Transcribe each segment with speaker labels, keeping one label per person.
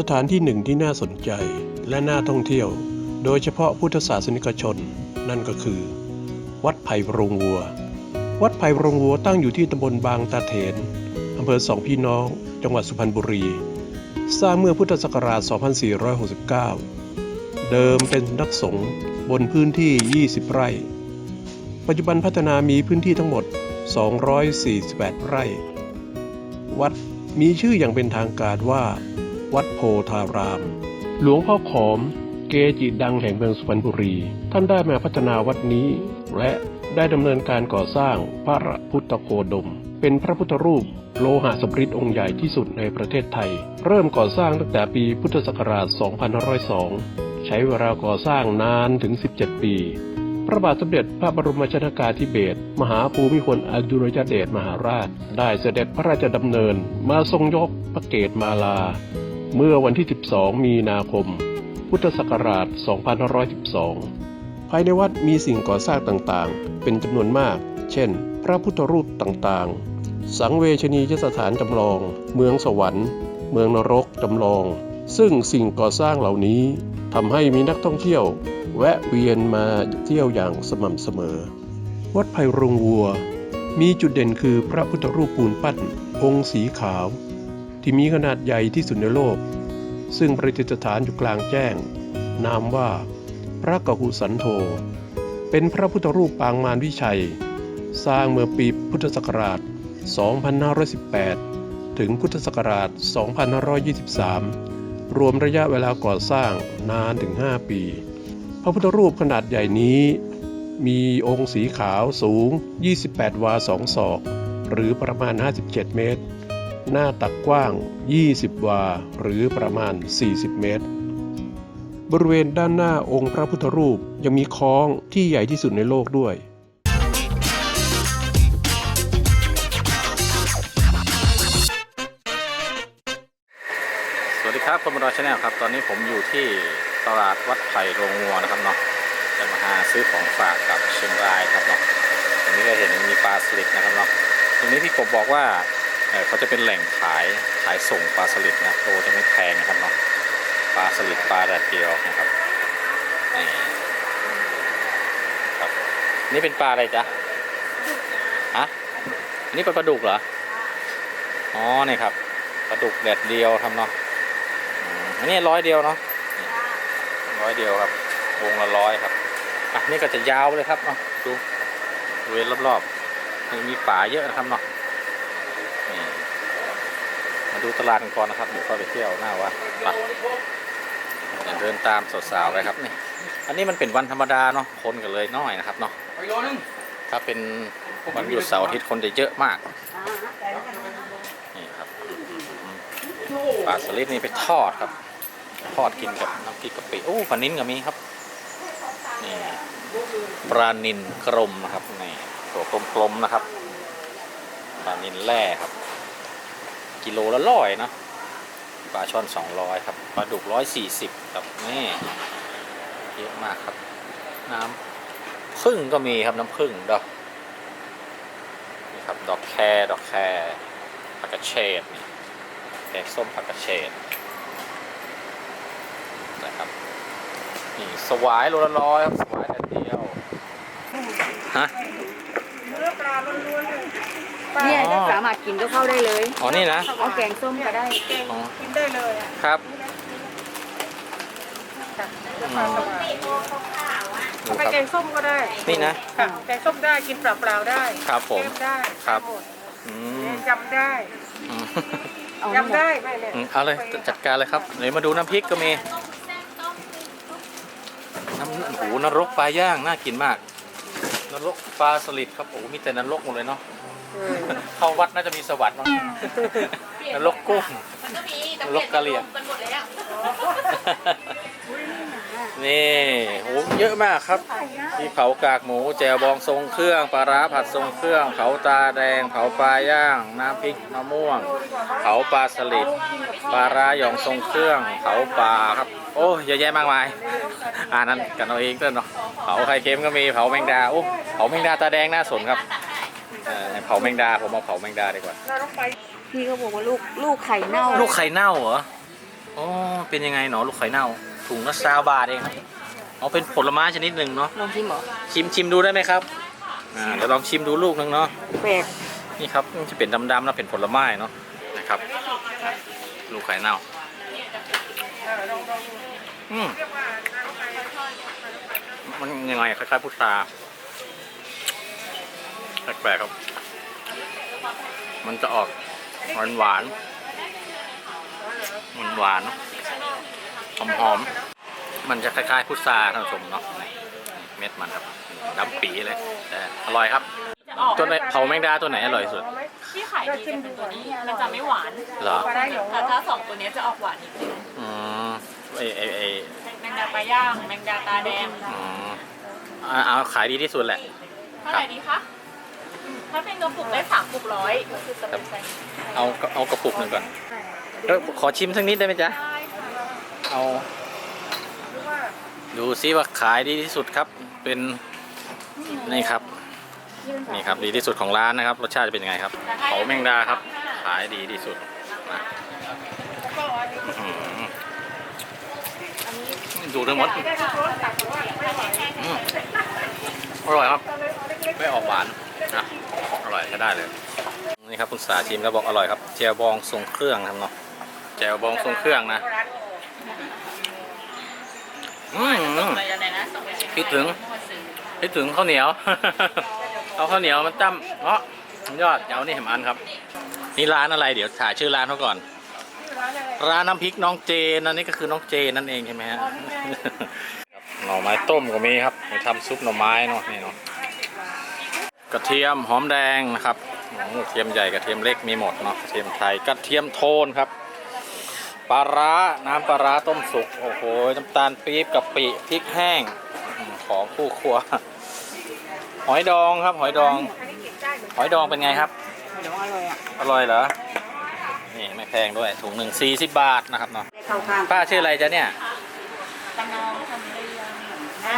Speaker 1: สถานที่หนึ่งที่น่าสนใจและน่าท่องเที่ยว โดยเฉพาะพุทธศาสนิกชน นั่นก็คือ วัดไผ่โรงวัว วัดไผ่โรงวัวตั้งอยู่ที่ตำบลบางตาเถนอำเภอสองพี่น้อง จังหวัดสุพรรณบุรี สร้างเมื่อพุทธศักราช 2469 เดิมเป็นนักสงฆ์บนพื้นที่ 20 ไร่ ปัจจุบันพัฒนามีพื้นที่ทั้งหมด 248 ไร่ วัดมีชื่ออย่างเป็นทางการว่า วัดโพธาราม หลวงพ่อขอม เกจิดังแห่งเมืองสุพรรณบุรี ท่านได้มาพัฒนาวัดนี้ และได้ดำเนินการก่อสร้างพระพุทธโคดม เป็นพระพุทธรูปโลหะสำริดองค์ใหญ่ที่สุดในประเทศไทย เริ่มก่อสร้างตั้งแต่ปีพุทธศักราช 2502 ใช้เวลาก่อสร้างนานถึง 17 ปี พระบาทสมเด็จพระบรมชนากาธิเบศรมหาภูมิพลอดุลยเดชมหาราช ได้เสด็จพระราชดำเนินมาทรงยกพระเกศมาลา เมื่อวันที่ 12 มีนาคม พุทธศักราช 2512 ภายในวัดมีสิ่งก่อสร้างต่างๆ เป็นจำนวนมาก เช่น พระพุทธรูปต่างๆ สังเวชนียสถานจำลอง เมืองสวรรค์ เมืองนรกจำลอง ซึ่งสิ่งก่อสร้างเหล่านี้ทำให้มีนักท่องเที่ยว แวะเวียนมาเที่ยวอย่างสม่ำเสมอ วัดไผ่รงวัว มีจุดเด่นคือพระพุทธรูปปูนปั้น องค์สีขาว ที่มีขนาดใหญ่ที่สุดในโลก ซึ่งประดิษฐานอยู่กลางแจ้ง นามว่า พระกหุสันโธเป็นพระพุทธรูปปางมารวิชัย สร้างเมื่อปีพุทธศักราช 2518 ถึงพุทธศักราช 2523 รวมระยะเวลาก่อสร้างนานถึง 5 ปี พระพุทธรูปขนาดใหญ่นี้ มีองค์สีขาวสูง 28 วา 2 ศอก หรือประมาณ 57 เมตร หน้าตักกว้าง 20 วา หรือประมาณ 40 เมตร บริเวณด้านหน้าองค์พระพุทธรูปยังมีคล้องที่ใหญ่ที่สุดในโลกด้วย
Speaker 2: สวัสดีครับคนบรอชาแนลครับ ตอนนี้ผมอยู่ที่ตลาดวัดไผ่โรงงัวนะครับเนาะจะมาหาซื้อของฝากกับเชียงรายครับเนาะตรงนี้ก็เห็นมีปลาสลิดนะครับเนาะตรงนี้พี่กบบอกว่า เอ่อเขาจะเป็นแหล่งขายขายส่งปลาสลิดนะโลจะไม่แพงนะครับเนาะปลาสลิดปลาแดดเดียวนะครับนี่ครับนี่เป็นปลาอะไรจ๊ะฮะอันนี่เป็นปลาดุกเหรออ๋อนี่ครับปลาดุกแดดเดียวทำเนาะอืมอันนี้ร้อยเดียวเนาะร้อยเดียวครับวงละร้อยครับอะนี่ก็จะยาวเลยครับเนาะดูบริเวณรอบๆนี่มีป่าเยอะนะครับเนาะนี่ มาดูตลาดกันก่อนนะครับเดี๋ยวก็ไปเที่ยวหน้าวัดไปเดี๋ยวเดินตามสาวๆไปครับนี่อันนี้มันเป็นวันธรรมดาเนาะคนกันเลยน้อยนะครับเนาะ
Speaker 3: ไปโลนึง
Speaker 2: ถ้าเป็นวันหยุดเสาร์อาทิตย์คนจะเยอะมากนี่ครับปลาสลิดนี่ไปทอดครับ ทอดกินกับน้ำพริกกะปิโอ้ปลานินก็มีครับนี่ปลานินกลมนะครับนี่ตัวกลมๆนะครับปลานินแร่ครับ กิโลละร้อยเนอะปลาช่อนสองร้อยครับปลาดุกร้อยสี่สิบครับนี่เยอะมากครับ น้ำผึ้งก็มีครับน้ำผึ้งดอกนี่ครับดอกแครดอกแครผักกระเฉดนี่แกงส้มผักกระเฉดนะครับนี่สวายโลละร้อยครับสวายแต่เดียวฮะ
Speaker 4: เนี่ ย
Speaker 2: อ๋อ
Speaker 4: สามารถกินก็เข้าได้เลย
Speaker 2: อ๋อนี่นะ
Speaker 4: เอาแกงส้มก็ได้
Speaker 2: อ๋อ
Speaker 3: กินได้เลยอะ
Speaker 2: ครับ
Speaker 3: ค่ะจะปลาสวาย
Speaker 2: ดู
Speaker 3: เอาไป
Speaker 2: ครับ
Speaker 3: แกงส้มก็ได้
Speaker 2: นี่นะ
Speaker 3: ค่ะแกงส้มได้กินเปล่าๆได้
Speaker 2: ครับผม
Speaker 3: แกงได้
Speaker 2: ครับ
Speaker 3: หมด
Speaker 2: อืม
Speaker 3: ยำได้
Speaker 2: อืม
Speaker 4: เอา
Speaker 3: ยำได้ไหมเนี่ย
Speaker 2: อืมเอาเลยจัดการเลยครับเดี๋ยวมาดูน้ำพริกก็มีน้ำโอ้โหนรกปลาย่างน่ากินมาก นรกปลาสลิดครับโอ้โหมีแต่นรกหมดเลยเนาะ
Speaker 3: เออ
Speaker 2: เข้าวัดน่าจะมีสวรรค์มั้งนรกกุ้งนรกกะเหรี่ยงนี่โหเยอะมากครับมีเผากากหมูแจวบองทรงเครื่องปลาร้าผัดทรงเครื่อง เผาตาแดง เผาปลาย่าง น้ำพริกมะม่วง เผาปลาสลิดปลาร้าหยองทรงเครื่อง เผาปลาครับ โอ้เยอะแยะมากมายอ่านั้นกันเอาเองเต้นเนาะเผาไข่เค็มก็มีเผาแมงดาโอ้เผาแมงดาตาแดงน่าสนครับ เอ่อเผาแมงดาผมเอาเผาแมงดาดีกว่า
Speaker 3: เราต้องไป
Speaker 4: พี่เขาบอกว่าลูกลูกไข่เน่า
Speaker 2: ลูกไข่เน่าเหรออ๋อเป็นยังไงหนอลูกไข่เน่า ถุงละซาวบาทเองครับอ๋อเป็นผลไม้ชนิดหนึ่งเนาะ
Speaker 4: ลองชิมเหรอ
Speaker 2: ชิมชิมดูได้ไหมครับอ่าเดี๋ยวลองชิมดูลูกหนึงเนาะ
Speaker 4: แปลก
Speaker 2: นี่ครับมันจะเป็นดำๆนะเป็นผลไม้เนาะนะครับ ลูกไข่เน่าอืมมันยังไงคล้ายๆพุทรา แปลกๆครับ มันจะออกหวานหวานหวานหวานหอมหอมๆมันจะคล้ายๆพุทราท่านผู้ชมเนาะนี่เม็ดมันครับดำปีเลยแต่อร่อยครับตัวไหนเผาแมงดาตัวไหนอร่อยสุด
Speaker 5: ที่ขายดีจะเป็นตัวนี้มันจะไม่หวาน
Speaker 2: เหรอ
Speaker 5: แต่ถ้าสองตัวนี้จะออกหวานนิดนึง
Speaker 2: อืมไอไอไอ
Speaker 5: แมงดาปลาย่างแมงดาตาแดง
Speaker 2: อืมเอาเอาขายดีที่สุดแหละ
Speaker 5: เท่าไหร่ดีคะ ถ้าเป็นกระปุกได้สามปุกร้อยก็คือจะเป็นไซส์
Speaker 2: เอาเอากระปุกหนึ่งก่อนเออขอชิมสักนิดได้ไหมจ๊ะเอา ดูซิว่าขายดีที่สุดครับ เป็นนี่ครับ นี่ครับดีที่สุดของร้านนะครับ รสชาติจะเป็นยังไงครับเผาแมงดาครับ ขายดีที่สุดนะอืมดูทั้งหมดอืมอร่อยครับ ไม่ออกหวาน นะอร่อยใช้ได้เลย นี่ครับคุณสาชิมแล้วบอกอร่อยครับเจลบองทรงเครื่องครับเนาะเจลบองทรงเครื่องนะอืม
Speaker 5: อะไรอะไรนะส่งไปเชียงราย
Speaker 2: คิดถึงคิดถึงข้าวเหนียว เอาข้าวเหนียวมันจ้ำเนาะยอดเอานี่เห็นอันครับ นี่ร้านอะไรเดี๋ยวถ่ายชื่อร้านเขาก่อน ร้านน้ำพริกน้องเจนอันนี้ก็คือน้องเจนนั่นเองใช่ไหมฮะหน่อไม้ต้มก็มีครับไปทำซุปหน่อไม้เนาะนี่เนาะ กระเทียมหอมแดงนะครับโอ้โหกระเทียมใหญ่กระเทียมเล็กมีหมดเนาะกระเทียมไทยกระเทียมโทนครับปลาร้าน้ำปลาร้าต้มสุกโอ้โหน้ำตาลปี๊บกับปิพริกแห้งอืมของคู่ครัว หอยดองครับหอยดอง หอยดองเป็นไงครับ
Speaker 4: เดี๋ยวอร่อยอะ
Speaker 2: อร่อยเหรอนี่ไม่แพงด้วยถุงหนึ่งสี่สิบบาทนะครับเนาะ
Speaker 4: ได้เข้าข้าง
Speaker 2: ป้าชื่ออะไรจ๊ะเนี่ย
Speaker 5: ตะนองทำเรีย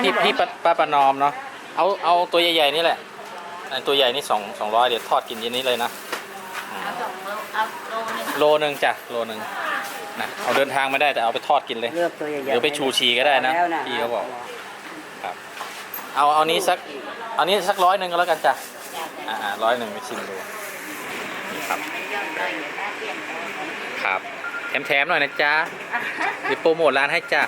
Speaker 5: ง
Speaker 2: พี่พี่ป้าป้าประนอมเนาะเอาเอาตัวใหญ่ๆนี่แหละ ไอ้ตัวใหญ่นี่สองสองร้อยเดี๋ยวทอดกินเย็นนี้เลยนะอืม
Speaker 5: เอาสองโลเอาโลนึง
Speaker 2: โลหนึ่งจ้ะโลหนึ่งนะเอาเดินทางไม่ได้แต่เอาไปทอดกินเลย
Speaker 4: เลือกตัวใหญ่ๆ
Speaker 2: เดี๋ยวไปชูชีก็ได้นะ
Speaker 4: แล้ว
Speaker 2: พี่เขาบอกเอาเอานี้สักเอานี้สักร้อยหนึ่งก็แล้วกันจ้ะอ่าร้อยหนึ่งไปชิมดูนี่ครับครับแถมๆหน่อยนะจ๊ะเดี๋ยวโปรโมทร้านให้จ้ะ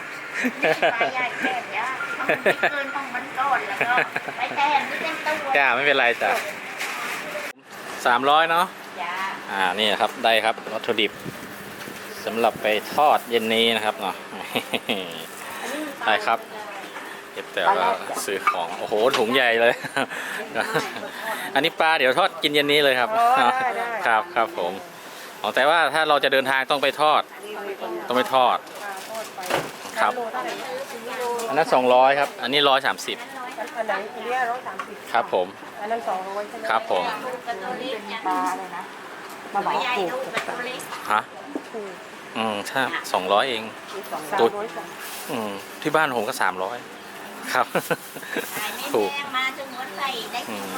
Speaker 2: จ้าไม่เป็นไรจ้ะสามร้อยเนาะ
Speaker 5: จ้า
Speaker 2: อ่านี่ครับได้ครับวัตถุดิบสำหรับไปทอดเย็นนี้นะครับเนาะได้ครับเก็บแต่ว่าซื้อของโอ้โหถุงใหญ่เลย อันนี้ปลาเดี๋ยวทอดกินเย็นนี้เลยครับ
Speaker 3: อ๋อได้ได้
Speaker 2: ครับครับผมอ๋อแต่ว่าถ้าเราจะเดินทางต้องไปทอด ต้องไปทอด ครับ
Speaker 3: โลเท่าไหร่
Speaker 2: อันนั้นสองร้อยครับ อันนี้ร้อยสามสิบ
Speaker 3: อันไหนอันนี้ร้อยสามสิบ
Speaker 2: ครับผม
Speaker 3: อันนั้นสองร้อยใช่ไหม
Speaker 2: ครับผม
Speaker 4: ปลาเลยนะมาบอกถูก
Speaker 2: ฮะ
Speaker 3: ถูก
Speaker 2: อืมใช่สองร้อยเอง
Speaker 3: สาม
Speaker 2: ตัว
Speaker 3: ร้อยสอง
Speaker 2: อืม ที่บ้านผมก็สามร้อยครับ ถูก
Speaker 5: มาจนหัวใส่ได้
Speaker 2: อืม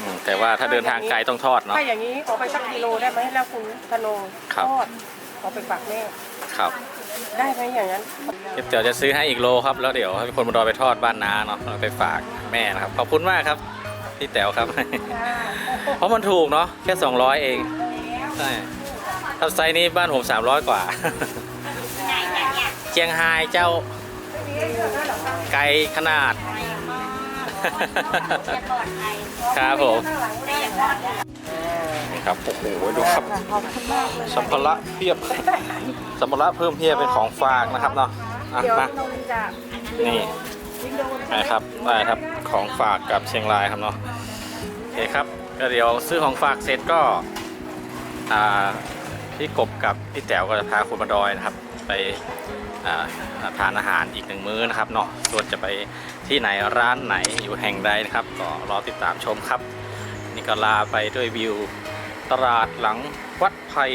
Speaker 2: อืม แต่ว่าถ้าเดินทางไกลต้องทอดเนาะ
Speaker 3: ถ้าอย่างนี้ขอไปสักกิโลได้ไหมแล้วคุณธนง
Speaker 2: ครับ
Speaker 3: ทอดขอไปฝากแม่
Speaker 2: ครับ
Speaker 3: ได้ไหมอย่างนั้น
Speaker 2: เดี๋ยวจะซื้อให้อีกโลครับแล้วเดี๋ยวให้คนมาดอยไปทอดบ้านน้าเนาะเอาไปฝากแม่นะครับขอบคุณมากครับพี่แต๋วครับ เพราะมันถูกเนาะแค่ 200 เองใช่ถ้าไซส์นี้บ้านผม 300 กว่าเจียงไฮ้เจ้าไกลขนาด ครับผม นี่ครับโอ้โหดูครับ
Speaker 4: ขอบคุณมากเลย
Speaker 2: สัมภาระเพียบสัมภาระเพิ่มเพียบเป็นของฝากนะครับเนาะอะ
Speaker 3: เดี๋ยว
Speaker 2: มา
Speaker 3: ธนงจะ
Speaker 2: นี่นะครับได้ครับของฝากกับเชียงรายครับเนาะโอเคครับก็เดี๋ยวซื้อของฝากเสร็จก็อ่าพี่กบกับพี่แต๋วก็จะพาคุณมาดอยนะครับไปอ่าทานอาหารอีกหนึ่งมื้อนะครับเนาะส่วนจะไปที่ไหนร้านไหนอยู่แห่งใดนะครับ ก็รอติดตามชมครับ นี่ก็ลาไปด้วยวิว ตลาดหลังวัดไผ่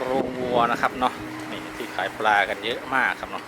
Speaker 2: โรงวัวนะครับเนาะนี่ที่ขายปลากันเยอะมากครับเนาะ